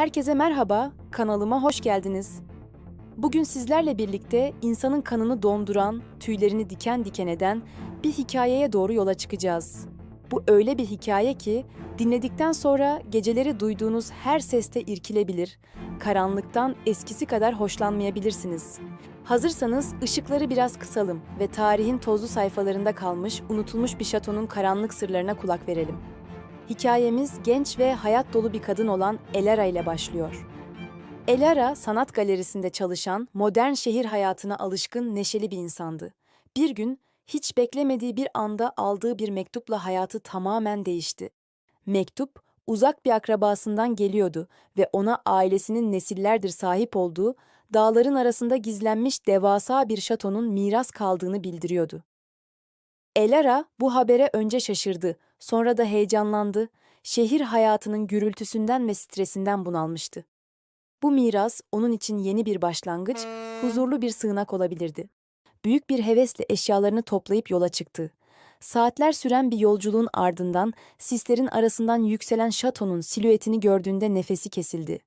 Herkese merhaba, kanalıma hoş geldiniz. Bugün sizlerle birlikte insanın kanını donduran, tüylerini diken diken eden bir hikayeye doğru yola çıkacağız. Bu öyle bir hikaye ki dinledikten sonra geceleri duyduğunuz her seste irkilebilir, karanlıktan eskisi kadar hoşlanmayabilirsiniz. Hazırsanız ışıkları biraz kısalım ve tarihin tozlu sayfalarında kalmış, unutulmuş bir şatonun karanlık sırlarına kulak verelim. Hikayemiz genç ve hayat dolu bir kadın olan Elara ile başlıyor. Elara, sanat galerisinde çalışan, modern şehir hayatına alışkın, neşeli bir insandı. Bir gün, hiç beklemediği bir anda aldığı bir mektupla hayatı tamamen değişti. Mektup, uzak bir akrabasından geliyordu ve ona ailesinin nesillerdir sahip olduğu, dağların arasında gizlenmiş devasa bir şatonun miras kaldığını bildiriyordu. Elara bu habere önce şaşırdı, sonra da heyecanlandı. Şehir hayatının gürültüsünden ve stresinden bunalmıştı. Bu miras onun için yeni bir başlangıç, huzurlu bir sığınak olabilirdi. Büyük bir hevesle eşyalarını toplayıp yola çıktı. Saatler süren bir yolculuğun ardından sislerin arasından yükselen şatonun silüetini gördüğünde nefesi kesildi.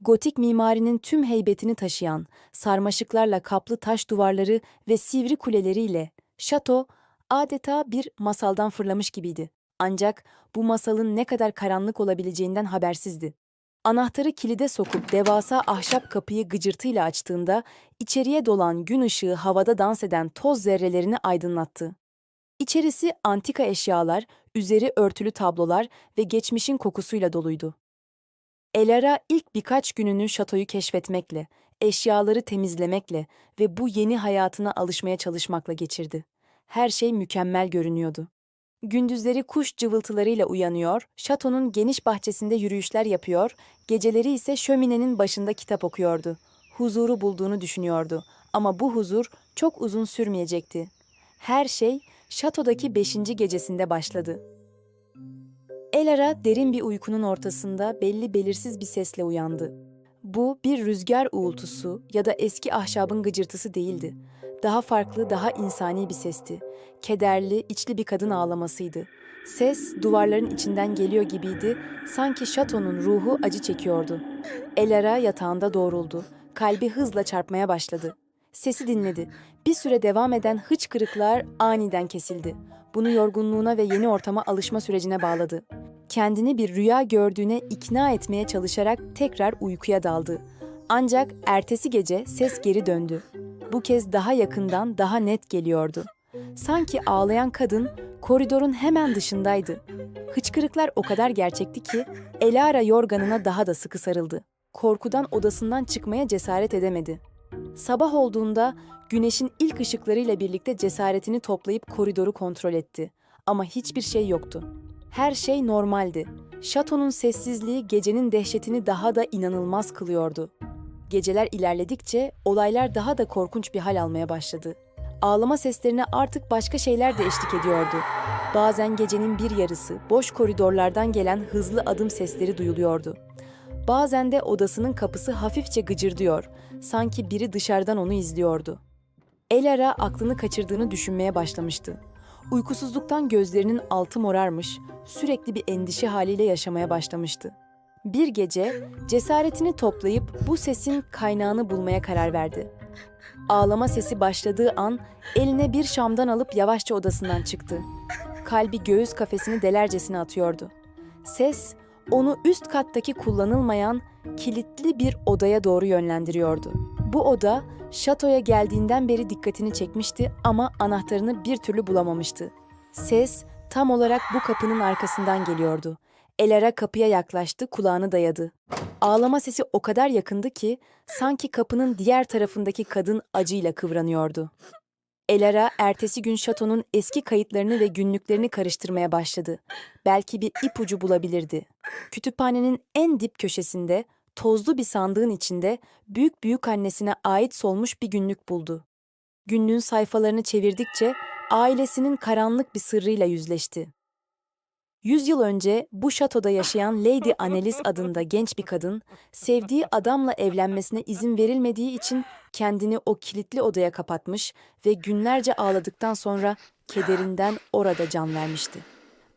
Gotik mimarinin tüm heybetini taşıyan, sarmaşıklarla kaplı taş duvarları ve sivri kuleleriyle şato adeta bir masaldan fırlamış gibiydi. Ancak bu masalın ne kadar karanlık olabileceğinden habersizdi. Anahtarı kilide sokup devasa ahşap kapıyı gıcırtıyla açtığında içeriye dolan gün ışığı havada dans eden toz zerrelerini aydınlattı. İçerisi antika eşyalar, üzeri örtülü tablolar ve geçmişin kokusuyla doluydu. Elara ilk birkaç gününü şatoyu keşfetmekle, eşyaları temizlemekle ve bu yeni hayatına alışmaya çalışmakla geçirdi. Her şey mükemmel görünüyordu. Gündüzleri kuş cıvıltılarıyla uyanıyor, şatonun geniş bahçesinde yürüyüşler yapıyor, geceleri ise şöminenin başında kitap okuyordu. Huzuru bulduğunu düşünüyordu ama bu huzur çok uzun sürmeyecekti. Her şey şatodaki beşinci gecesinde başladı. Elara derin bir uykunun ortasında belli belirsiz bir sesle uyandı. Bu bir rüzgar uğultusu ya da eski ahşabın gıcırtısı değildi. Daha farklı, daha insani bir sesti. Kederli, içli bir kadın ağlamasıydı. Ses duvarların içinden geliyor gibiydi, sanki şatonun ruhu acı çekiyordu. Elara yatağında doğruldu. Kalbi hızla çarpmaya başladı. Sesi dinledi. Bir süre devam eden hıçkırıklar aniden kesildi. Bunu yorgunluğuna ve yeni ortama alışma sürecine bağladı. Kendini bir rüya gördüğüne ikna etmeye çalışarak tekrar uykuya daldı. Ancak ertesi gece ses geri döndü. Bu kez daha yakından, daha net geliyordu. Sanki ağlayan kadın koridorun hemen dışındaydı. Hıçkırıklar o kadar gerçekti ki Elara yorganına daha da sıkı sarıldı. Korkudan odasından çıkmaya cesaret edemedi. Sabah olduğunda güneşin ilk ışıklarıyla birlikte cesaretini toplayıp koridoru kontrol etti. Ama hiçbir şey yoktu. Her şey normaldi. Şatonun sessizliği gecenin dehşetini daha da inanılmaz kılıyordu. Geceler ilerledikçe olaylar daha da korkunç bir hal almaya başladı. Ağlama seslerine artık başka şeyler de eşlik ediyordu. Bazen gecenin bir yarısı boş koridorlardan gelen hızlı adım sesleri duyuluyordu. Bazen de odasının kapısı hafifçe gıcırdıyor, sanki biri dışarıdan onu izliyordu. Elara aklını kaçırdığını düşünmeye başlamıştı. Uykusuzluktan gözlerinin altı morarmış, sürekli bir endişe haliyle yaşamaya başlamıştı. Bir gece cesaretini toplayıp bu sesin kaynağını bulmaya karar verdi. Ağlama sesi başladığı an eline bir şamdan alıp yavaşça odasından çıktı. Kalbi göğüs kafesini delercesine atıyordu. Ses onu üst kattaki kullanılmayan kilitli bir odaya doğru yönlendiriyordu. Bu oda şatoya geldiğinden beri dikkatini çekmişti ama anahtarını bir türlü bulamamıştı. Ses tam olarak bu kapının arkasından geliyordu. Elara kapıya yaklaştı, kulağını dayadı. Ağlama sesi o kadar yakındı ki sanki kapının diğer tarafındaki kadın acıyla kıvranıyordu. Elara ertesi gün şatonun eski kayıtlarını ve günlüklerini karıştırmaya başladı. Belki bir ipucu bulabilirdi. Kütüphanenin en dip köşesinde, tozlu bir sandığın içinde büyük büyük annesine ait solmuş bir günlük buldu. Günlüğün sayfalarını çevirdikçe ailesinin karanlık bir sırrıyla yüzleşti. Yüz yıl önce bu şatoda yaşayan Lady Annelies adında genç bir kadın, sevdiği adamla evlenmesine izin verilmediği için kendini o kilitli odaya kapatmış ve günlerce ağladıktan sonra kederinden orada can vermişti.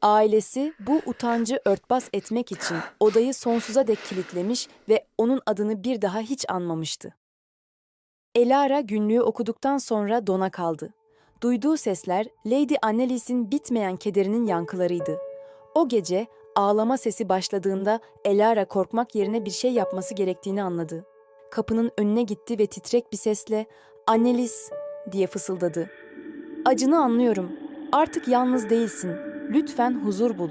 Ailesi bu utancı örtbas etmek için odayı sonsuza dek kilitlemiş ve onun adını bir daha hiç anmamıştı. Elara günlüğü okuduktan sonra dona kaldı. Duyduğu sesler Lady Annelies'in bitmeyen kederinin yankılarıydı. O gece ağlama sesi başladığında Elara korkmak yerine bir şey yapması gerektiğini anladı. Kapının önüne gitti ve titrek bir sesle "Annelies" diye fısıldadı. "Acını anlıyorum. Artık yalnız değilsin. Lütfen huzur bul."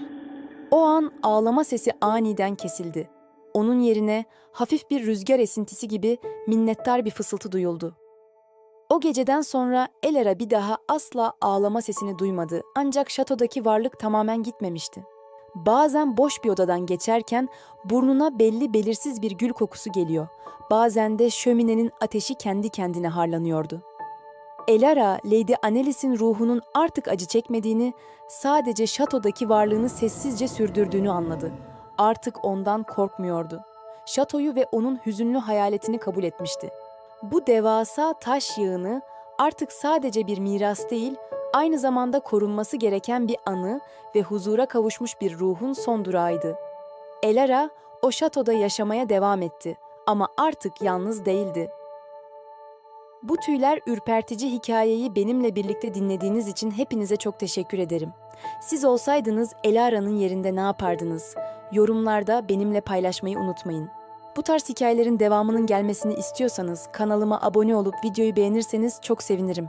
O an ağlama sesi aniden kesildi. Onun yerine hafif bir rüzgar esintisi gibi minnettar bir fısıltı duyuldu. O geceden sonra Elera bir daha asla ağlama sesini duymadı ancak şatodaki varlık tamamen gitmemişti. Bazen boş bir odadan geçerken burnuna belli belirsiz bir gül kokusu geliyor. Bazen de şöminenin ateşi kendi kendine harlanıyordu. Elara, Lady Annelies'in ruhunun artık acı çekmediğini, sadece şatodaki varlığını sessizce sürdürdüğünü anladı. Artık ondan korkmuyordu. Şatoyu ve onun hüzünlü hayaletini kabul etmişti. Bu devasa taş yığını artık sadece bir miras değil, aynı zamanda korunması gereken bir anı ve huzura kavuşmuş bir ruhun son durağıydı. Elara o şatoda yaşamaya devam etti ama artık yalnız değildi. Bu tüyler ürpertici hikayeyi benimle birlikte dinlediğiniz için hepinize çok teşekkür ederim. Siz olsaydınız Elara'nın yerinde ne yapardınız? Yorumlarda benimle paylaşmayı unutmayın. Bu tarz hikayelerin devamının gelmesini istiyorsanız kanalıma abone olup videoyu beğenirseniz çok sevinirim.